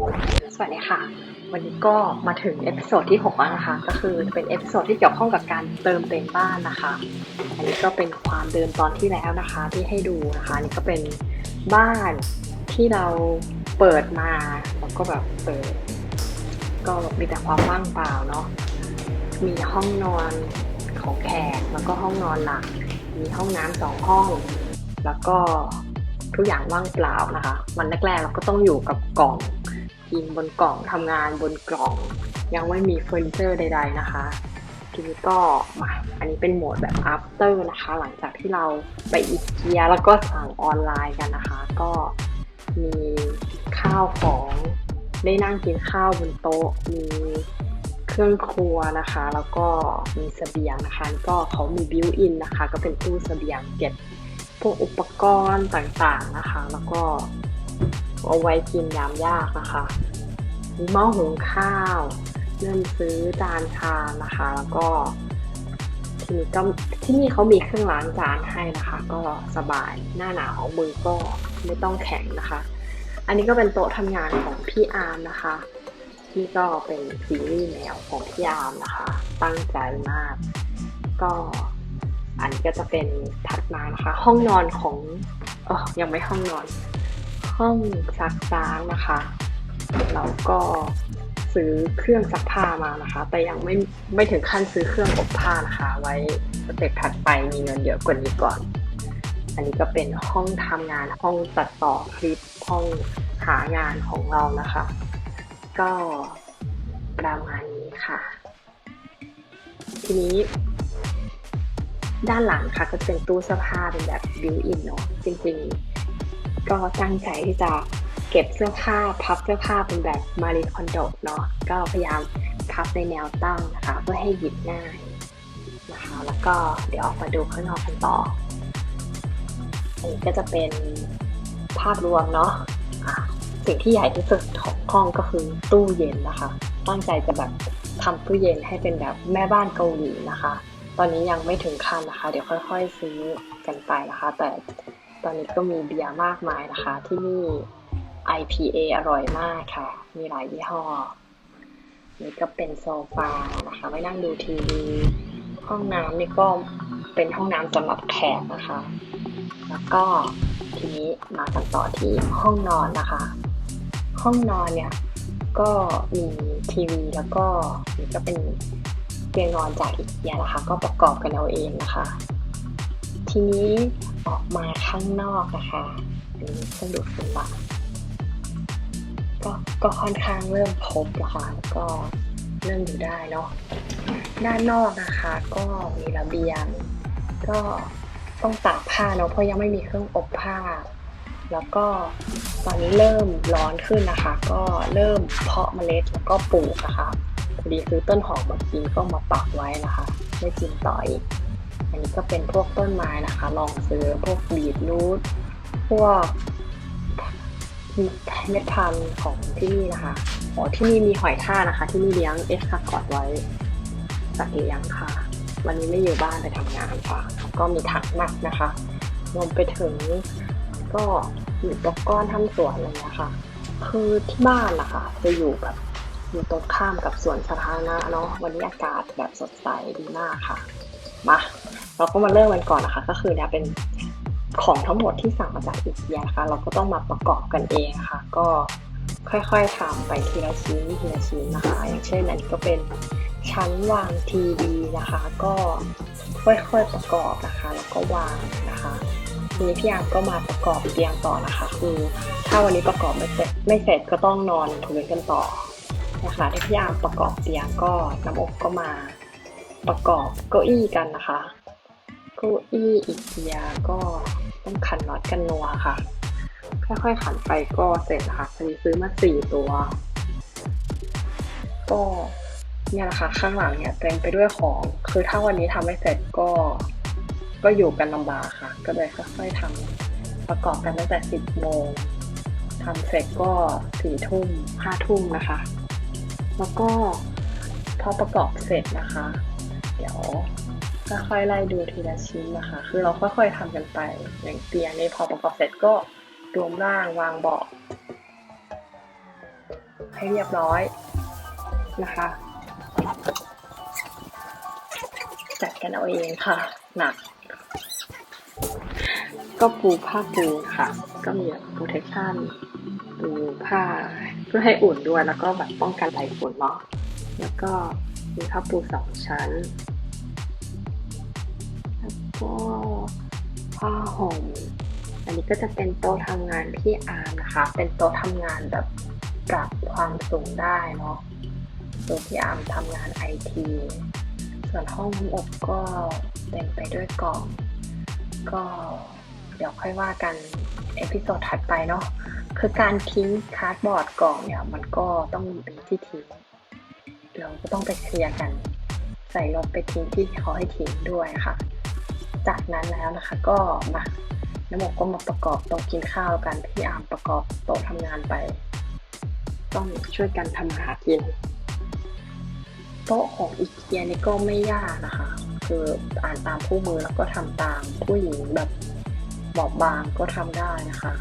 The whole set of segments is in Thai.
สวัสดีค่ะ วันนี้ก็มาถึงเอพิโซดที่6แล้วนะคะ ก็คือเป็นเอพิโซดที่เกี่ยวข้องกับการเติมเต็มบ้านนะคะ อันนี้ก็เป็นความเดิมตอนที่แล้วนะคะ ที่ให้ดูนะคะนนี่ก็เป็นบ้านที่เราเปิดมาแล้วก็แบบเปิด ก็มีแต่ความว่างเปล่าเนาะมีห้องนอนของแขกแล้วก็ห้องนอนหลัก มีห้องน้ำสองห้อง แล้วก็ทุกอย่างว่างเปล่านะคะ วันแรกๆเราก็ต้องอยู่กับกล่อง กินบนกล่องทำงานบนกล่อง ยังไม่มีเฟอร์นิเจอร์ใด ๆ นะคะ ทีนี้ก็มาอันนี้เป็นโหมดแบบ after นะคะ หลังจากที่เราไปอีเกียแล้วก็สั่งออนไลน์กันนะคะ ก็มีข้าวของได้นั่งกินข้าวบนโต๊ะมีเครื่องครัวนะคะ แล้วก็มีเสบียงนะคะ ก็เขามีบิวอินนะคะ ก็เป็นตู้เสบียงเก็บพวกอุปกรณ์ต่างๆนะคะ แล้วก็ เอาไว้กินยามยากนะคะมีหม้อหุงข้าวเริ่มซื้อจานชามนะคะ แล้วก็ที่นี้ก็ที่นี่เขามีเครื่องล้างจานให้นะคะ ก็สบายหน้าหนาวมือก็ไม่ต้องแข็งนะคะ อันนี้ก็เป็นโต๊ะทำงานของพี่อาร์มนะคะที่ก็เป็นซีรีส์แนวของพี่อาร์มนะคะ ตั้งใจมาก ก็อันนี้ก็จะเป็นถัดมานะคะ ห้องนอนของเออยังไม่ห้องนอน ห้องซักล้างนะคะเราก็ซื้อเครื่องซักผ้ามานะคะ แต่ยังไม่ไม่ถึงขั้นซื้อเครื่องอบผ้านะคะ ไว้สเต็ปถัดไปมีเงินเยอะกว่านี้ก่อน อันนี้ก็เป็นห้องทำงานห้องตัดต่อคลิปห้องหางานของเรานะคะ ก็ประมาณนี้ค่ะ ทีนี้ด้านหลังค่ะก็เป็นตู้เสื้อผ้าเป็นแบบบิวอินเนาะจริงๆ ก็ตั้งใจที่จะเก็บเสื้อผ้าพับเสื้อผ้าเป็นแบบมารีคอนโดเนาะก็พยายามพับในแนวตั้งนะคะ เพื่อให้หยิบง่ายนะคะแล้วก็เดี๋ยวออกมาดูข้างนอกกันต่ออันนี้ก็จะเป็นภาพรวมเนาะสิ่งที่ใหญ่ที่สุดของห้องก็คือตู้เย็นนะคะ ตั้งใจจะแบบทำตู้เย็นให้เป็นแบบแม่บ้านเกาหลีนะคะ ตอนนี้ยังไม่ถึงขั้นนะคะ เดี๋ยวค่อย ๆ ซื้อกันไปนะคะ แต่ ตอนนี้ก็มีเบียร์มากมายนะคะ ที่นี่ IPA อร่อยมากค่ะ มีหลายยี่ห้อ นี่ก็เป็นโซฟานะคะ ไว้นั่งดูทีวี ห้องน้ำนี่ก็เป็นห้องน้ำสำหรับแขกนะคะ แล้วก็ทีนี้มากันต่อที่ห้องนอนนะคะ ห้องนอนเนี่ยก็มีทีวีแล้วก็นี่ก็เป็นเตียงนอนจากอีเกียนะคะ ก็ประกอบกันเอาเองนะคะ ทีนี้ ออกมาข้างนอกนะคะอันนี้เครื่องดูดฝุ่นละก็ก็ค่อนข้างเริ่มพบแล้วค่ะแล้วก็เริ่มอยู่ได้เนาะด้านนอกนะคะ ก็มีระเบียง ก็ต้องตากผ้าเนาะเพราะยังไม่มีเครื่องอบผ้า แล้วก็ตอนนี้เริ่มร้อนขึ้นนะคะ ก็เริ่มเพาะเมล็ดแล้วก็ปลูกนะคะพอดีซื้อต้นหอมเมากินก็มาปักไว้นะคะ ไม่กินต่ออีก นี้ก็เป็นพวกต้นไม้นะคะ ลองซื้อพวกบีทรูทพวกเม็ดพันธุ์ของที่นี่นะคะอ๋อที่นี่มีหอยท่านะคะ ที่นี่เลี้ยงเอสคาคอดไว้สัตว์เลี้ยงค่ะ วันนี้ไม่อยู่บ้านไปทำงานค่ะ ก็มีถังหนักนะคะรวมไปถึงก็มีอุปกรณ์ทำสวนอะไรอย่างเงี้ยค่ะ คือที่บ้านนะคะจะอยู่แบบอยู่ตรงข้ามกับสวนสาธารณะเนาะวันนี้อากาศแบบสดใสดีมากค่ะ มา เราก็มาเริ่มกันก่อนนะคะ ก็คือเนี่ยเป็นของทั้งหมดที่สั่งมาจากอีเกียนะคะ เราก็ต้องมาประกอบกันเองค่ะ ก็ค่อยๆทำไปทีละชิ้นทีละชิ้นนะคะ อย่างเช่นอันนี้ก็เป็นชั้นวางทีวีนะคะ ก็ค่อยๆประกอบนะคะ แล้วก็วางนะคะทีนี้พี่ยามก็มาประกอบเตียงต่อนะคะ คือ ถ้าวันนี้ประกอบไม่เสร็จไม่เสร็จก็ต้องนอนพื้นกันต่อนะคะที่พี่ยามประกอบเตียงก็น้ำอบก็มาประกอบเก้าอี้กันนะคะ เก้าอี้อีเกียก็ต้องขันน็อตกันนัวค่ะ ค่อยๆขันไปก็เสร็จนะคะพอดีซื้อมาสี่ตัว ก็เนี่ยแหละคะข้างหลังเนี่ยเต็มไปด้วยของ คือถ้าวันนี้ทำไม่เสร็จก็ ก็อยู่กันลำบากค่ะ ก็เลยค่อยๆทำประกอบกันตั้งแต่สิบโมงทำเสร็จก็สี่ทุ่มห้าทุ่มนะคะ แล้วก็พอประกอบเสร็จนะคะ เดี๋ยว จะค่อยไล่ดูทีละชิ้นนะคะ คือเราค่อยๆทำกันไป อย่างเตียงนี่พอประกอบเสร็จก็รวมร่างวางเบาะให้เรียบร้อยนะคะ จัดกันเอาเองค่ะ หนัก ก็ปูผ้าปูค่ะ ก็มีแบบ protection ปูผ้าเพื่อให้อุ่นด้วยแล้วก็แบบป้องกันไหลฝนเนาะแล้วก็มีผ้าปูสองชั้น แล้วก็ผ้าห่ม อันนี้ก็จะเป็นโต๊ะทำงานพี่อาร์มนะคะ เป็นโต๊ะทำงานแบบปรับความสูงได้เนาะตัวพี่อาร์มทำงานไอที ส่วนห้องน้ำอบก็เต็มไปด้วยกล่อง ก็เดี๋ยวค่อยว่ากันเอพิโซดถัดไปเนาะคือการทิ้งคาร์ดบอร์ดกล่องเนี่ยมันก็ต้องมีที่ทิ้งเราก็ต้องไปเคลียร์กัน ใส่รถไปทิ้งที่เขาให้ทิ้งด้วยค่ะ จากนั้นแล้วนะคะก็มาน้ำหมกก็มาประกอบโต๊ะกินข้าวกันพี่อาร์มประกอบโต๊ะทำงานไป ต้องช่วยกันทำหากิน โต๊ะของอีเกียนี่ก็ไม่ยากนะคะ คืออ่านตามคู่มือแล้วก็ทำตามผู้หญิงแบบบอบบางก็ทำได้นะคะ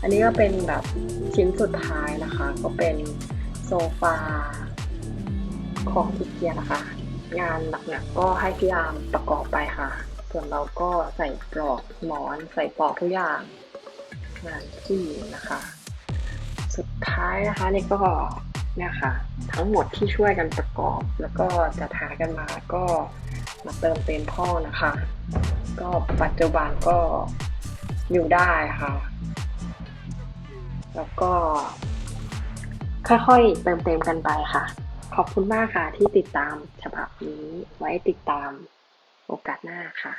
อันนี้ก็เป็นแบบชิ้นสุดท้ายนะคะ ก็เป็นโซฟาของอีเกียนะคะ งานหนักๆก็ให้พี่อาร์มประกอบไปค่ะ ส่วนเราก็ใส่ปลอกหมอนใส่ปลอกทุกอย่างงานที่นะคะ สุดท้ายนะคะนี่ก็เนี่ยค่ะทั้งหมดที่ช่วยกันประกอบ แล้วก็จะทากันมาก็มาเติมเต็มท่อนะคะ ก็ปัจจุบันก็อยู่ได้ค่ะ แล้วก็ ค่อยๆเติมเต็มกันไปค่ะ ขอบคุณมากค่ะที่ติดตามฉบับนี้ไว้ติดตาม โอกาสหน้าค่ะ